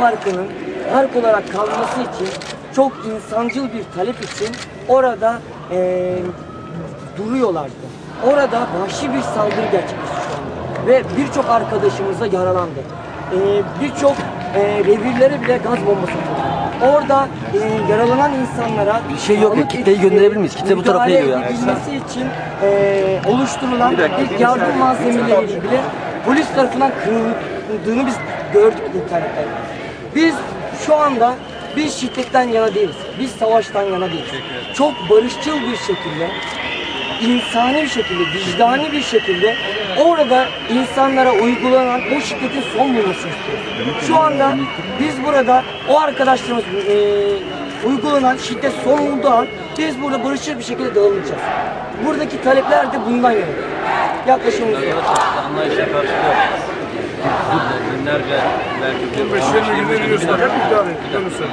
Parkı'nın park olarak kalması için çok insancıl bir talep için orada eee, duruyorlardı. Orada vahşi bir saldırı gerçekleşti şu anda. Ve birçok arkadaşımız da yaralandı. Eee, birçok eee, revirlere bile gaz bombası atıldı. Orada eee, yaralanan insanlara Bir şey yok ya, kitleyi gönderebilir miyiz? Kitle bu tarafa geliyor ya. edilmesi için eee, oluşturulan ilk yardım malzemeleri bile polis tarafından kırıldığını biz gördük internette. Biz şu anda biz şiddetten yana değiliz. Biz savaştan yana değiliz. Çok barışçıl bir şekilde insani bir şekilde, vicdani bir şekilde orada insanlara uygulanan o şiddetin son bulmasını istiyoruz. Şu anda biz burada o arkadaşlarımız eee, uygulanan şiddet son bulduğu an biz burada barışçıl bir şekilde dağılacağız. Buradaki talepler de bundan yana. Yaklaşımımız bu. Anlayışla karşılıyoruz. Günlerce belki bir 15 20 günde ediyor musun?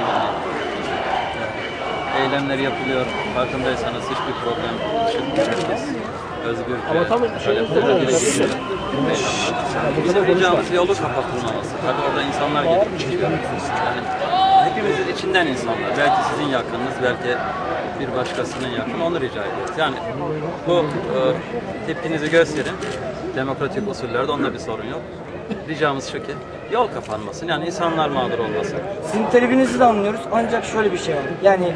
eylemler yapılıyor. Farkındaysanız hiçbir problem çıkmıyor. Özgürce Ama tam Bizim ricamız yolu kapatılmaması. Tabii orada insanlar gelip çıkıyor. Yani hepimizin içinden insanlar. Belki sizin yakınınız, belki bir başkasının yakını onu rica ediyoruz. Yani bu e, tepkinizi gösterin. Demokratik usullerde onda bir sorun yok. Ricamız şu ki yol kapanmasın. Yani insanlar mağdur olmasın. Sizin talebinizi de anlıyoruz ancak şöyle bir şey var. Yani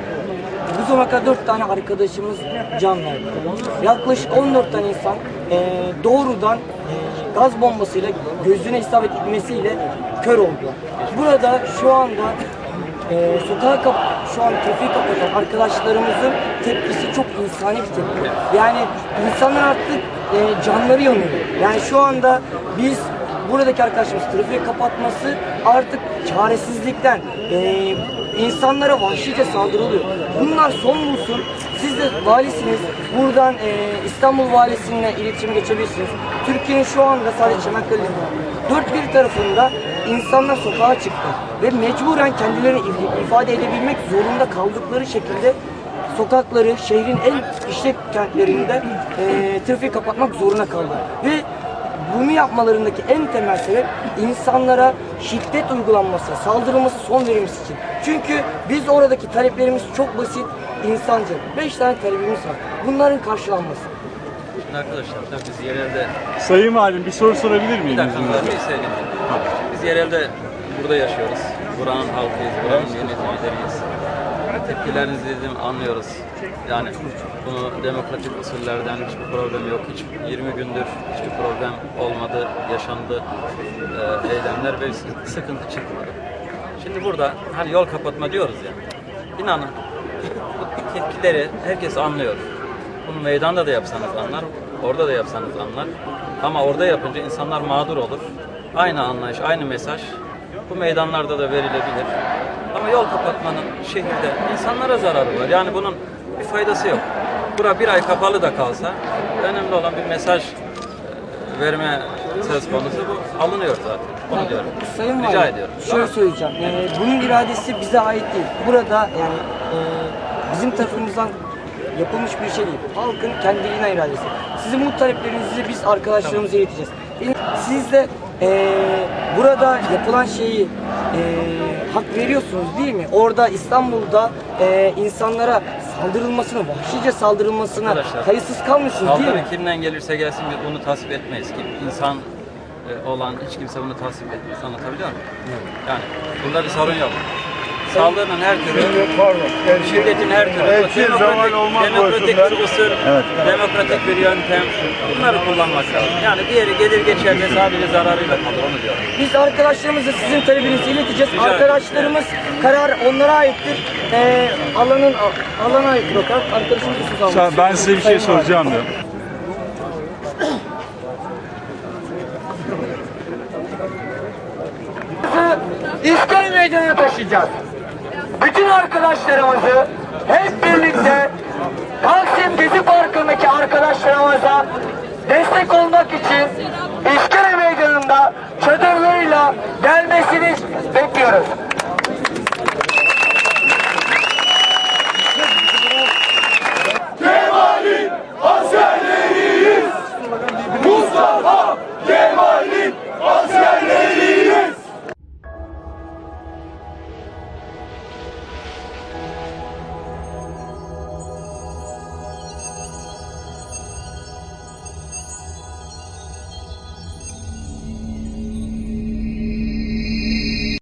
bu zamana kadar 4 tane arkadaşımız can verdi. Yaklaşık 14 tane insan eee, doğrudan eee, gaz bombasıyla gözüne isabet etmesiyle kör oldular. Burada şu anda eee sokağa kap şu an trafiği kapatan arkadaşlarımızın tepkisi çok insani bir tepki. Yani insanlar artık eee, canları yanıyor. Yani şu anda biz buradaki arkadaşımız trafiği kapatması artık çaresizlikten eee, insanlara vahşice saldırılıyor. Bunlar son bulsun. Siz de valisiniz. Buradan eee, İstanbul valisine iletişim geçebilirsiniz. Türkiye'nin şu anda sadece Çanakkale değil, dört bir tarafında insanlar sokağa çıktı ve mecburen kendilerini if- ifade edebilmek zorunda kaldıkları şekilde sokakları şehrin en işlek kentlerinde eee trafiği kapatmak zorunda kaldı. Ve bunu yapmalarındaki en temel sebep insanlara şiddet uygulanması, saldırılması son verilmesi için. Çünkü biz oradaki taleplerimiz çok basit, insancıl. Beş tane talebimiz var. Bunların karşılanması. Şimdi arkadaşlar tabii biz yerelde Sayın Valim bir soru sorabilir miyim? Bir dakika izninizle? bir söyleyeyim. Biz yerelde burada yaşıyoruz. Buranın halkıyız, buranın yöneticileriyiz. Tepkilerinizi dedim anlıyoruz. Yani bunu demokratik usullerden hiçbir problem yok. Hiç 20 gündür hiçbir problem olmadı, yaşandı e, eylemler ve sı- sıkıntı çıkmadı. Şimdi burada hani yol kapatma diyoruz ya. İnanın bu tepkileri herkes anlıyor. Bunu meydanda da yapsanız anlar, orada da yapsanız anlar. Ama orada yapınca insanlar mağdur olur. Aynı anlayış, aynı mesaj bu meydanlarda da verilebilir. Ama yol kapatmanın şehirde insanlara zararı var. Yani bunun bir faydası yok. Bura bir ay kapalı da kalsa önemli olan bir mesaj e, verme söz konusu bu alınıyor zaten. Bunu diyorum. Sayın Rica Valim, ediyorum. şöyle söyleyeceğim. Ee, bunun iradesi bize ait değil. Burada yani e, bizim tarafımızdan yapılmış bir şey değil. Halkın kendiliğine iradesi. Sizin bu taleplerinizi biz arkadaşlarımıza ileteceğiz. Siz de e, burada yapılan şeyi e, hak veriyorsunuz değil mi? Orada İstanbul'da e, insanlara saldırılmasına, vahşice saldırılmasına Arkadaşlar, kayıtsız kalmıyorsunuz değil mi? Saldırı kimden gelirse gelsin biz bunu tasvip etmeyiz ki. İnsan e, olan hiç kimse bunu tasvip etmez. Anlatabiliyor muyum? Yani bunda bir sorun yok. Saldırının her türlü, Pardon. Şey- şiddetin her türlü, zaman demokratik boyutunda. bir usul, demokratik bir yöntem, bunları kullanmak lazım. Yani diğeri gelir geçer ve sadece zararıyla kalır onu diyorum. Biz arkadaşlarımıza sizin talebinizi ileteceğiz. Rica. Arkadaşlarımız karar onlara aittir. Ee, alanın alana aittir o karar. Arkadaşımız almak Sen- Ben size bir şey soracağım diyorum. İskele Meydanı'na taşıyacağız. Arkadaşlarımızı hep birlikte Taksim Gezi Parkı'ndaki arkadaşlarımıza